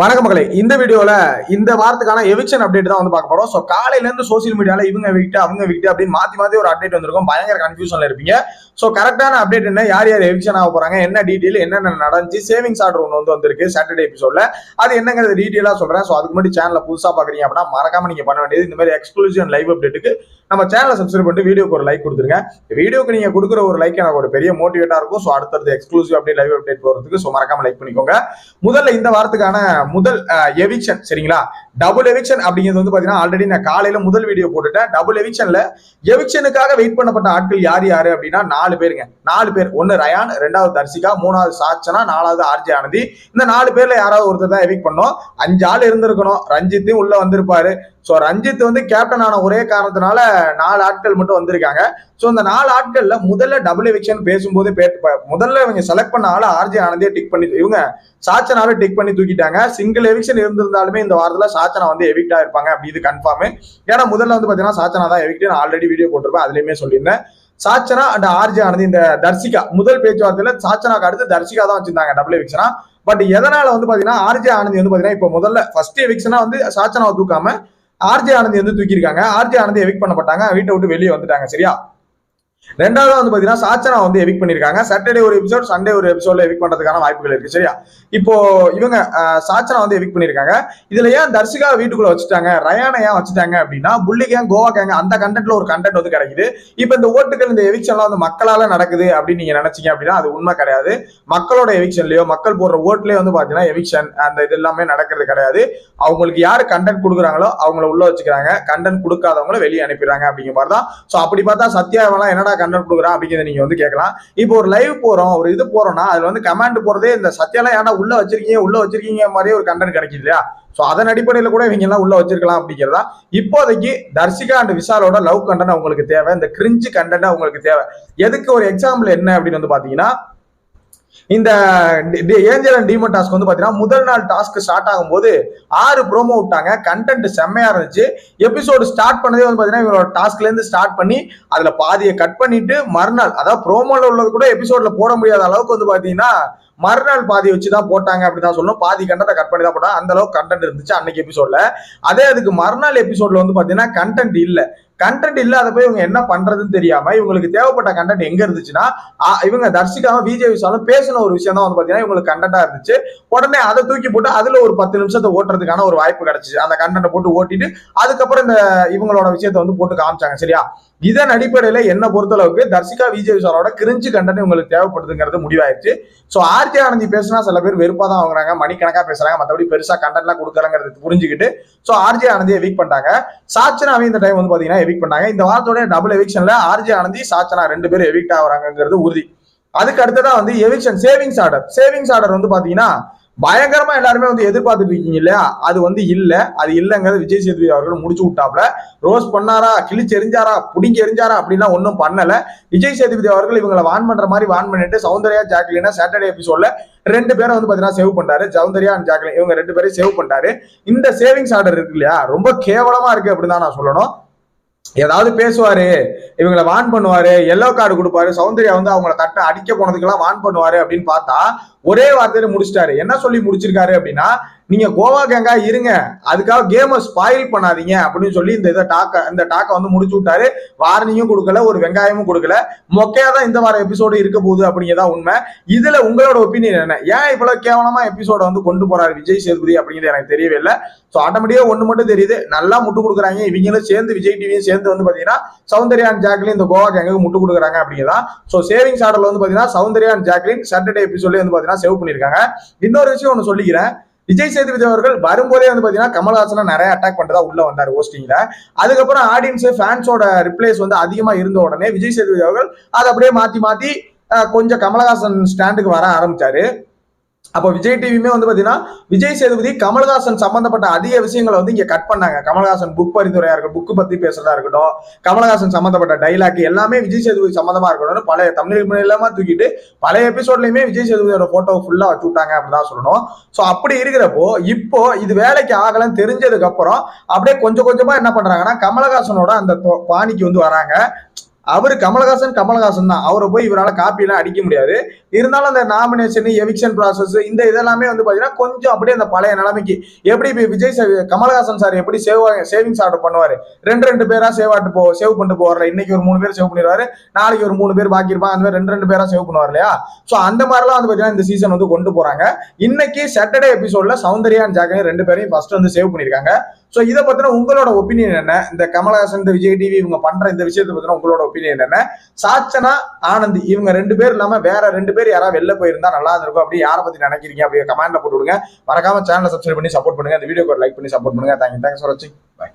வணக்கம் மகளே. இந்த வீடியோல இந்த வாரத்துக்கான எவிக்ஷன் அப்டேட் தான் வந்து பார்க்க போறோம். ஸோ காலையில இருந்து சோசியல் மீடியால இவங்க விட்டு அவங்க விட்டு அப்படின்னு மாத்தி மாத்தி ஒரு அப்டேட் வந்திருக்கும். பயங்கர கன்ஃபியூஷன்ல இருப்பீங்க. ஸோ கரெக்டான அப்டேட் என்ன? யார் யார் எவிக்ஷன் ஆக போறாங்க? என்ன டீட்டெயில் என்னென்ன நடந்துச்சு? சேவிங்ஸ் ஆர்டர் ஒன்று வந்து வந்திருக்கு சாட்டர்டே எபிசோட்ல அது என்னங்கிறது டீட்டெயிலாக சொல்றேன். ஸோ அதுக்கு முன்னாடி சேனலில் புதுசா பாக்குறீங்க அப்படின்னா மறக்காம நீங்க பண்ண வேண்டியது இந்த மாதிரி எக்ஸ்க்ளூசிவ் லைவ் அப்டேட்டுக்கு நம்ம சேனலை சப்ஸ்கிரைப் பண்ணிட்டு வீடியோக்கு ஒரு லைக் கொடுத்துருங்க. வீடியோக்கு நீங்க கொடுக்குற ஒரு லைக் எனக்கு ஒரு பெரிய மோட்டிவேட்டா இருக்கும். ஸோ அடுத்தடுத்து எக்ஸ்க்ளூசிவ் அப்டேட் லைவ் அப்டேட் போறதுக்கு. ஸோ மறக்காம லைக் பண்ணிக்கோங்க. முதல்ல இந்த வாரத்துக்கான முதல் எவிக்ஷன் சரிங்களா? டபுள் எவிக்ஷன் அப்படிங்கிறது வந்து பாத்தீங்கன்னா ஆல்ரெடி நான் காலையில முதல் வீடியோ போட்டுட்டேன். டபுள் எவிக்ஷன்ல எவிக்ஷனுக்காக வெயிட் பண்ணப்பட்ட ஆட்கள் யார் யாரு அப்படின்னா நாலு பேருங்க. நாலு பேர். ஒன்னு ரயான் ரெண்டாவது தர்சிகா மூணாவது சாச்சனா நாலாவது ஆர்ஜி ஆனந்தி. இந்த நாலு பேர்ல யாராவது ஒருத்தர் தான் எவிக் பண்ணோம் அஞ்சு ஆள் இருந்திருக்கணும். ரஞ்சித்தும் உள்ள வந்திருப்பாரு. ஸோ ரஞ்சித் வந்து கேப்டன் ஆன ஒரே காரணத்தினால நாலு ஆட்கள் மட்டும் வந்திருக்காங்க. ஸோ இந்த நாலு ஆட்கள்ல முதல்ல டபுள் எவிக்ஷன் பேசும்போது பே- முதல்ல இவங்க செலக்ட் பண்ண ஆள் ஆர்ஜி ஆனந்தே டிக் பண்ணி இவங்க சாச்சனாவே டிக் பண்ணி தூக்கிட்டாங்க. சிங்கிள் எவிக்ஷன் இருந்திருந்தாலுமே இந்த வாரத்தில் சாச்சனா வந்து எவிக்டா இருப்பாங்க அப்படி இது கன்ஃபார்ம் ஏன்னா முதல்ல வந்து பாத்தீங்கன்னா சாச்சனா தான் எவிக்ட் நான் ஆல்ரெடி வீடியோ போட்டிருப்பேன். அதுலயுமே சொல்லியிருந்தேன். சாச்சனா அண்ட் ஆர்ஜி ஆனது இந்த தர்சிகா முதல் பேச்சுவார்த்தையில சாச்சனாக்கு அடுத்து தர்சிகா தான் வச்சிருந்தாங்க டபுள் எவிக்ஷனா பட் எதனால வந்து பாத்தீங்கன்னா ஆர்ஜி ஆனந்தி வந்து பாத்தீங்கன்னா இப்போ முதல்ல ஃபர்ஸ்ட் எவிக்ஷனா வந்து சாச்சனாவை தூக்காம ஆர்ஜே ஆனந்தி வந்து தூக்கியிருக்காங்க. ஆர்ஜே ஆனந்தி எவிக் பண்ணப்பட்டாங்க. வீட்டை விட்டு வெளியே வந்துட்டாங்க. சரியா? ரெண்டாவது வந்து பாத்தீங்கன்னா சாச்சனா வந்து எவிக் பண்ணிருக்காங்க. சாட்டர்டே ஒரு எபிசோட் சண்டே ஒரு எபிசோட்ல எவிக் பண்றதுக்கான வாய்ப்புகள் இருக்கு சரியா? இப்போ இவங்க சாச்சனா வந்து எவிக் பண்ணிருக்காங்க. இதுல ஏன் தர்சிகா வீட்டுக்குள்ள வச்சுட்டாங்க? ரயானை ஏன் வச்சுட்டாங்க அப்படின்னா புள்ளி கேங் கோவா கேங் அந்த கண்டென்ட்ல ஒரு கண்டென்ட் வந்து கிடைக்குது. இப்போ இந்த ஓட்டுகள் இந்த எவிக்ஷன்லாம் வந்து மக்களால நடக்குது அப்படின்னு நீங்க நினைச்சீங்க அப்படின்னா அது உண்மை கிடையாது. மக்களோட எவிக்ஷன்லயோ மக்கள் போடுற ஓட்லயே வந்து பாத்தீங்கன்னா எவிக்ஷன் அந்த இது எல்லாமே நடக்கிறது கிடையாது. அவங்களுக்கு யாரு கண்டென்ட் கொடுக்குறாங்களோ அவங்கள உள்ள வச்சுக்கிறாங்க. கண்டென்ட் கொடுக்காதவங்கள வெளியே அனுப்பிடுறாங்க அப்படிங்கிற மாதிரி தான். ஸோ அப்படி பார்த்தா சத்யாவெல்லாம் என்னடா கண்டென்ட் கொடுக்குறான் அப்படிங்கிறத நீங்க வந்து கேட்கலாம். இப்போ ஒரு லைவ் போறோம் ஒரு இது போறோம்னா அதுல வந்து கமெண்ட் போறதே இந்த சத்தியெல்லாம் ஏன்னா உள்ள வச்சிருக்கீங்க உள்ள வச்சிருக்கீங்க மாதிரியே ஒரு கண்டென்ட் கிடைக்குது இல்லையா? ஸோ அதன் அடிப்படையில் கூட இவங்க எல்லாம் உள்ள வச்சிருக்கலாம் அப்படிங்கிறதா. இப்போதைக்கு தர்சிகா அண்ட் விஷாலோட லவ் கண்டென்ட் அவங்களுக்கு தேவை. இந்த கிரிஞ்சு கண்டென்ட் அவங்களுக்கு தேவை. எதுக்கு ஒரு எக்ஸாம்பிள் என்ன அப்படின்னு வந்து பாத்தீங்கன்னா இந்த ஏஞ்சல் அண்ட் டீமன் டாஸ்க் வந்து பாத்தீங்கன்னா முதல் நாள் டாஸ்க் ஸ்டார்ட் ஆகும்போது ஆறு ப்ரோமோ விட்டாங்க. கண்டென்ட் செம்மையா இருந்துச்சு. எபிசோடு ஸ்டார்ட் பண்ணதே வந்து பாத்தீங்கன்னா இவங்களோட டாஸ்க்ல இருந்து ஸ்டார்ட் பண்ணி அதுல பாதியை கட் பண்ணிட்டு மறுநாள் அதாவது ப்ரோமோல உள்ளது கூட எபிசோட்ல போட முடியாத அளவுக்கு வந்து பாத்தீங்கன்னா மறுநாள் பாதி வச்சு தான் போட்டாங்க அப்படிதான் சொல்லணும். பாதி கண்டத்தை கட் பண்ணி தான் போட்டாங்க. அந்த அளவுக்கு கண்டென்ட் இருந்துச்சு அன்னைக்கு எபிசோட்ல அதே அதுக்கு மறுநாள் எபிசோட்ல வந்து பாத்தீங்கன்னா கண்டென்ட் இல்ல. கண்டென்ட் போய் இவங்க என்ன பண்றதுன்னு தெரியாம இவங்களுக்கு தேவைப்பட்ட கண்டென்ட் எங்க இருந்துச்சுன்னா இவங்க தர்ஷிகாவும் விஜய் விஷாலும் பேசின ஒரு விஷயம் தான் வந்து பாத்தீங்கன்னா இவங்களுக்கு கண்டென்ட்டா இருந்துச்சு. உடனே அதை தூக்கி போட்டு அதுல ஒரு பத்து நிமிஷத்தை ஓட்டுறதுக்கான ஒரு வாய்ப்பு கிடைச்சிச்சு. அந்த கண்டென்ட்டை போட்டு ஓட்டிட்டு அதுக்கப்புறம் இந்த இவங்களோட விஷயத்தை வந்து போட்டு காமிச்சாங்க. சரியா? இதன் அடிப்படையில் என்ன பொறுத்தளவுக்கு தர்ஷிகா விஜய் விசாலோட கிரிஞ்சு கண்டென்ட் உங்களுக்கு தேவைப்படுதுங்கிறது முடிவாயிருச்சு ஸோ ஆர்ஜே ஆனந்தி பேசினா சில பேர் வெறுப்பாக தான் வாங்குறாங்க மணிக்கணக்காக பேசுறாங்க மற்றபடி பெருசாக கண்டென்ட்லாம் கொடுக்குறாங்கிறது புரிஞ்சுக்கிட்டு ஸோ ஆர்ஜே ஆனந்தியை எவிக் பண்ணிட்டாங்க. சாச்சனாவே இந்த டைம் வந்து பார்த்தீங்கன்னா எவிக் பண்ணாங்க இந்த வாரத்தோட டபுள் எவிக்ஷனில் ஆர்ஜே ஆனந்தி சாச்சனா ரெண்டு பேரும் எவிக்ட் ஆகுறாங்கிறது உறுதி. அதுக்கு அடுத்ததான் வந்து eviction savings order savings order வந்து பார்த்தீங்கன்னா பயங்கரமா எல்லாருமே வந்து எதிர்பார்த்துட்டு இருக்கீங்க இல்லையா? அது வந்து இல்ல. அது இல்லங்கிறது விஜய் சேதுபதி அவர்கள் முடிச்சு விட்டாப்ல. ரோஸ் பண்ணாரா? கிழிச்சு எரிஞ்சாரா? புடிங்கி எரிஞ்சாரா? அப்படின்லாம் ஒன்றும் பண்ணல. விஜய் சேதுபதி அவர்கள் இவங்களை வான் பண்ற மாதிரி வான் பண்ணிட்டு சௌந்தர்யா ஜாக்லினா சாட்டர்டே எபிசோட்ல ரெண்டு பேரும் வந்து பாத்தீங்கன்னா சேவ் பண்ணாரு சௌந்தர்யா அண்ட் ஜாக்லின் இவங்க ரெண்டு பேரையும் சேவ் பண்றாரு இந்த சேவிங்ஸ் ஆர்டர் இருக்கு இல்லையா? ரொம்ப கேவலமா இருக்கு அப்படின்னு தான் நான் சொல்லணும். ஏதாவது பேசுவாரு இவங்களை வான் பண்ணுவாரு எல்லோ கார்டு கொடுப்பாரு சௌந்தர்யா வந்து அவங்கள தட்ட அடிக்க போனதுக்கெல்லாம் வான் பண்ணுவாரு அப்படின்னு பார்த்தா ஒரே வார்த்தையில முடிச்சிட்டாரு. என்ன சொல்லி முடிச்சிருக்காரு அப்படின்னா நீங்க கோவா கேங்கா இருங்க. அதுக்காக கேமை ஸ்பாயில் பண்ணாதீங்க அப்படின்னு சொல்லி இந்த இதை டாக்க இந்த டாக்கை வந்து முடிச்சு விட்டாரு. வார்னிங்கும் கொடுக்கல ஒரு வெங்காயமும் கொடுக்கல. மொக்கையா தான் இந்த வார எபிசோடு இருக்க போகுது அப்படிங்கிறதா உண்மை. இதுல உங்களோட ஒப்பீனியன் என்ன? ஏன் இவ்வளவு கேவலமா எபிசோட வந்து கொண்டு போறாரு விஜய் சேதுபதி அப்படிங்கிறது எனக்கு தெரியவே இல்லை. ஸோ ஆட்டோமேட்டிக்கா ஒண்ணு மட்டும் தெரியுது. நல்லா முட்டு கொடுக்குறாங்க. இவங்களும் சேர்ந்து விஜய் டிவியும் சேர்ந்து வந்து பாத்தீங்கன்னா சௌந்தர்யா அண்ட் ஜாக்லின் இந்த கோவா கேங்குக்கு முட்டு கொடுக்குறாங்க அப்படிங்கிறதான் ஸோ சேவிங்ஸ் ஆர்டர்ல வந்து பாத்தீங்கன்னா சௌந்தர்யா அண்ட் ஜாக்லின் சாட்டர்டே எபிசோட்லேயே வந்து பாத்தீங்கன்னா சேவ் பண்ணிருக்காங்க இன்னொரு விஷயம் ஒன்று சொல்லிக்கிறேன். விஜய் சேதுபதி அவர்கள் வரும்போதே வந்து பாத்தீங்கன்னா கமல்ஹாசனை நிறைய அட்டாக் பண்றதா தான் உள்ள வந்தார் ஹோஸ்டிங்ல அதுக்கப்புறம் ஆடியன்ஸ் ஃபேன்ஸோட ரிப்ளைஸ் வந்து அதிகமா இருந்த உடனே விஜய் சேதுபதி அவர்கள் அதை அப்படியே மாத்தி மாத்தி கொஞ்சம் கமலஹாசன் ஸ்டாண்டுக்கு வர ஆரம்பிச்சாரு. அப்போ விஜய் டிவியுமே வந்து பாத்தீங்கன்னா விஜய் சேதுபதி கமல்ஹாசன் சம்பந்தப்பட்ட அதிக விஷயங்களை வந்து இங்க கட் பண்ணாங்க. கமல்ஹாசன் புக் பரிந்துரையா இருக்கட்டும் புக் பத்தி பேசுறதா இருக்கட்டும் கமல்ஹாசன் சம்பந்தப்பட்ட டைலாக் எல்லாமே விஜய் சேதுபதி சம்பந்தமா இருக்கணும்னு பழைய தமிழ் எல்லாமே தூக்கிட்டு பழைய எபிசோட்லயுமே விஜய் சேதுபதியோட போட்டோ ஃபுல்லா வச்சு விட்டாங்க அப்படிதான் சொல்லணும். ஸோ அப்படி இருக்கிறப்போ இப்போ இது வேலைக்கு ஆகலன்னு தெரிஞ்சதுக்கு அப்புறம் அப்படியே கொஞ்சம் கொஞ்சமா என்ன பண்றாங்கன்னா கமலஹாசனோட அந்த தொ- பாணிக்கு வந்து வராங்க. அவர் கமலஹாசன் கமலஹாசன் தான். அவரை போய் இவரால் காப்பிலாம் அடிக்க முடியாது. இருந்தாலும் அந்த நாமினேஷன் எவிக்ஷன் ப்ராசஸ் இந்த இதெல்லாமே வந்து பார்த்தீங்கன்னா கொஞ்சம் அப்படியே அந்த பழைய நிலைமைக்கு. எப்படி இப்ப விஜய் கமலஹாசன் சார் எப்படி சேவ் சேவிங்ஸ் ஆர்டர் பண்ணுவார்? ரெண்டு ரெண்டு பேராக சேவ் ஆட்டு போ சேவ் பண்ணிட்டு போவார்ல இன்னைக்கு ஒரு மூணு பேர் சேவ் பண்ணிடுவாரு. நாளைக்கு ஒரு மூணு பேர் பாக்கி இருப்பாங்க. அந்த மாதிரி ரெண்டு ரெண்டு பேராக சேவ் பண்ணுவார் இல்லையா? ஸோ அந்த மாதிரிலாம் வந்து பார்த்தீங்கன்னா இந்த சீசன் வந்து கொண்டு போகிறாங்க இன்னைக்கு சாட்டர்டே எபிசோடில் சௌந்தர்யா and ஜாகன் ரெண்டு பேரையும் ஃபர்ஸ்ட் வந்து சேவ் பண்ணியிருக்காங்க. ஸோ இதை பற்றின உங்களோட ஒப்பீனியன் என்ன? இந்த கமலஹாசன் இந்த விஜய் டிவி இவங்க பண்ணுற இந்த விஷயத்தை பத்தின உங்களோட ஒப்பீனியன் என்ன சாச்சனா ஆனந்த் இவங்க ரெண்டு பேர் இல்லாம வேற ரெண்டு பேர் யாராவது வெளில போயிருந்தா நல்லா இருந்திருக்கும் அப்படி யாரை பத்தி நினைக்கிறீங்க? அப்படி கமெண்ட்ல போட்டு விடுங்க. மறக்காம சேனலை சப்ஸ்கிரைப் பண்ணி சப்போர்ட் பண்ணுங்க. இந்த வீடியோக்கு லைக் பண்ணி சப்போர்ட் பண்ணுங்க. தேங்க்யூ தேங்க்ஸ் ஃபார் வாட்சிங் பை